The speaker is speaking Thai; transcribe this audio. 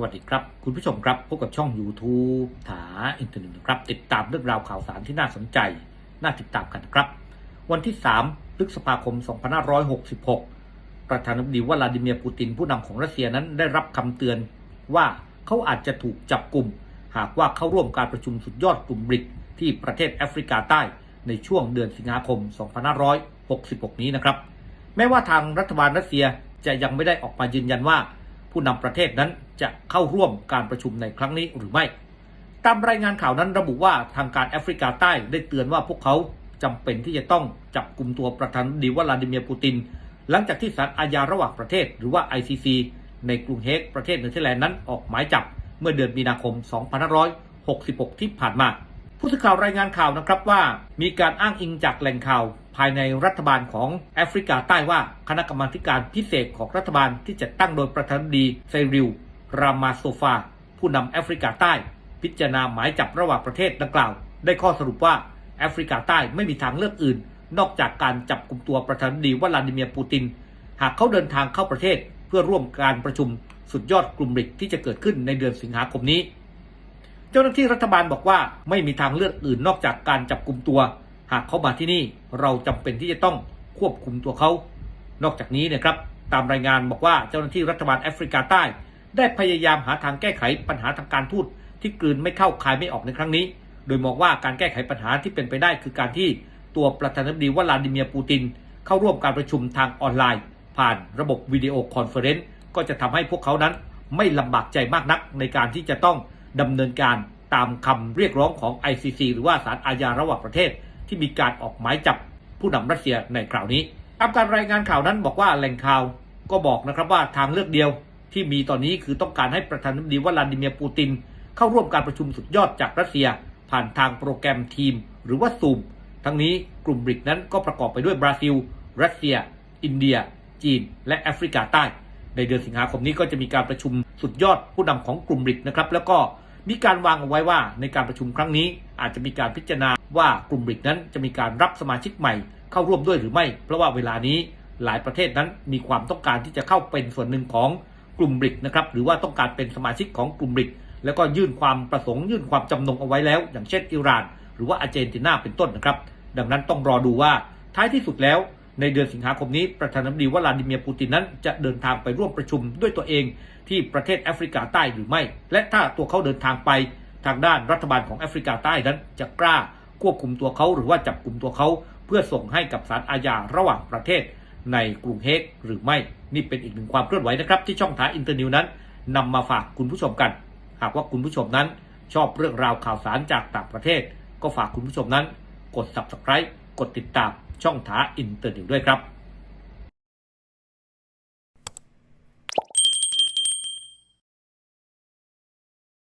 สวัสดีครับ คุณผู้ชมครับ พบกับช่อง YouTube ถาอินเทอร์เน็ตนะครับ ติดตามเรื่องราวข่าวสารที่น่าสนใจ น่าติดตามกันครับ วันที่ 3 พฤษภาคม 2566 ประธานาธิบดีวลาดิเมียร์ปูตินผู้นำของรัสเซียนั้นได้รับคำเตือนว่าเขาอาจจะถูกจับกลุ่ม หากว่าเข้าร่วมการประชุมสุดยอดกลุ่มบริกที่ประเทศแอฟริกาใต้ในช่วงเดือนสิงหาคม 2566 นี้นะครับ แม้ว่าทางรัฐบาลรัสเซียจะยังไม่ได้ออกมายืนยันว่า ผู้นำประเทศนั้นจะเข้าร่วมการประชุมในครั้งนี้หรือไม่ ตามรายงานข่าวนั้นระบุว่าทางการแอฟริกาใต้ได้เตือนว่าพวกเขาจำเป็นที่จะต้องจับกลุ่มตัวประธานาธิบดีวลาดิเมียร์ปูติน หลังจากที่ศาลอาญาระหว่างประเทศ หรือว่า ICC ในกรุงเฮกประเทศเนเธอร์แลนด์นั้นออกหมายจับเมื่อเดือนมีนาคม 2566 ที่ผ่านมา ผู้สื่อข่าวรายงานข่าวนะครับว่า มีการอ้างอิงจากแหล่งข่าว ภายในรัฐบาลของแอฟริกาใต้ว่าคณะกรรมาการพิเศษของรัฐบาลที่จะตั้งโดยประธานาธิบดีไซริล รามาโซฟา ผู้นำแอฟริกาใต้ พิจารณาหมายจับระหว่างประเทศดังกล่าว ได้ข้อสรุปว่าแอฟริกาใต้ไม่มีทางเลือกอื่น นอกจากการจับกลุ่มตัวประธานาธิบดีวลาดิเมียร์ปูติน หากเขาเดินทางเข้าประเทศเพื่อร่วมการประชุมสุดยอดกลุ่มบริกที่จะเกิดขึ้นในเดือนสิงหาคมนี้ เจ้าหน้าที่รัฐบาลบอกว่าไม่มีทางเลือกอื่นนอกจากการจับกลุ่มตัว หากเขามาที่นี่เราจำเป็นที่จะต้องควบคุมตัวเขา นอกจากนี้นะครับตามรายงานบอกว่าเจ้าหน้าที่รัฐบาลแอฟริกาใต้ ได้พยายามหาทางแก้ไขปัญหาทางการทูตที่กลืนไม่เข้าคายไม่ออกในครั้งนี้ โดยมองว่าการแก้ไขปัญหาที่เป็นไปได้คือการที่ตัวประธานาธิบดีวลาดิเมียร์ปูติน เข้าร่วมการประชุมทางออนไลน์ ผ่านระบบวิดีโอคอนเฟอเรนซ์ก็จะทำให้พวกเขานั้นไม่ลำบากใจมากนักในการที่จะต้องดำเนินการตามคำเรียกร้องของ ICC หรือว่าศาลอาญาระหว่างประเทศ ที่มีการออกหมายจับผู้นำรัสเซียในคราวนี้ตามการรายงานข่าวนั้นบอกว่าแหล่งข่าวก็บอกนะครับว่าทางเลือกเดียวที่มีตอนนี้คือต้องการให้ประธานาธิบดีวลาดิเมียร์ปูติน เข้าร่วมการประชุมสุดยอดจากรัสเซีย ผ่านทางโปรแกรมทีม หรือว่าซูม ทั้งนี้กลุ่มบริกนั้นก็ประกอบไปด้วยบราซิล รัสเซีย อินเดีย จีน และแอฟริกาใต้ ในเดือนสิงหาคมนี้ก็จะมีการประชุมสุดยอดผู้นำของกลุ่มบริกนะครับแล้วก็มีการวางเอาไว้ว่าในการประชุมครั้งนี้อาจจะมีการพิจารณา ว่ากลุ่มบริกนั้นจะมีการรับสมาชิกใหม่เข้าร่วมด้วยหรือไม่ เพราะว่าเวลานี้หลายประเทศนั้นมีความต้องการที่จะเข้าเป็นส่วนหนึ่งของกลุ่มบริกนะครับหรือว่าต้องการเป็นสมาชิกของกลุ่มบริกแล้วก็ยื่นความประสงค์ยื่นความจำนงเอาไว้แล้ว อย่างเช่นอิหร่าน หรือว่าอาร์เจนตินาเป็นต้นนะครับ ดังนั้นต้องรอดูว่าท้ายที่สุดแล้ว ในเดือนสิงหาคมนี้ประธานาธิบดีวลาดิเมียร์ปูตินนั้นจะเดินทางไปร่วมประชุมด้วยตัวเองที่ประเทศแอฟริกาใต้หรือไม่ และถ้าตัวเขาเดินทางไปทางด้านรัฐบาลของแอฟริกาใต้นั้นจะกล้า ควบคุมตัวเขาหรือว่าจับกลุ่มตัวเขา เพื่อส่งให้กับศาลอาญาระหว่างประเทศ ในกรุงเฮกหรือไม่นี่เป็นอีกหนึ่งความเคลื่อนไหวนะครับ ที่ช่องทางอินเตอร์นิวนั้นนำมาฝากคุณผู้ชมกัน หากว่าคุณผู้ชมนั้น ชอบเรื่องราวข่าวสารจากต่างประเทศ ก็ฝากคุณผู้ชมนั้น กด subscribe กดติดตามช่องทางอินเตอร์นิวด้วยครับ